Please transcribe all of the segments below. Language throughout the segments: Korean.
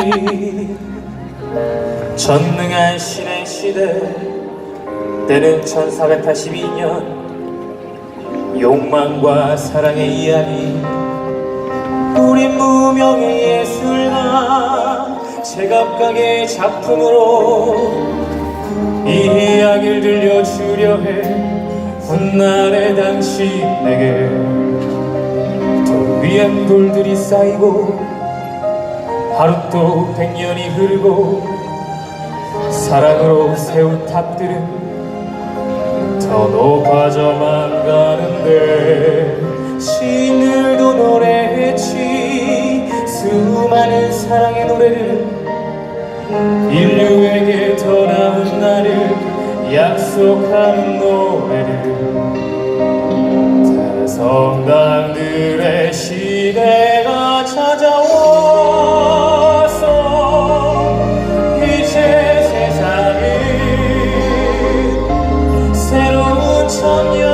전능한 신의 시대 때는 1482년 욕망과 사랑의 이야기 우린 무명의 예술가 제각각의 작품으로 이 이야기를 들려주려 해. 훗날의 당신에게 돌 위엔 돌들이 쌓이고 하루 또 백년이 흐르고 사랑으로 세운 탑들은 더 높아져만 가는데 시인들도 노래했지 수많은 사랑의 노래를 인류에게 더 나은 날을 약속하는 노래를 대성당들의 시대 새로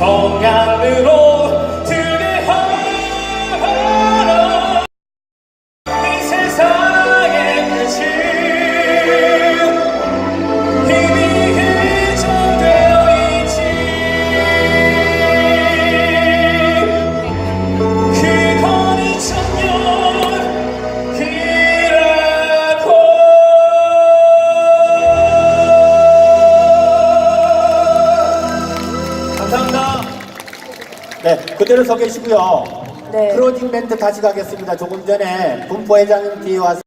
그들 그대로 서 계시고요. 네. 클로징 멘트 다시 가겠습니다. 조금 전에 분포 회장님 뒤에 와서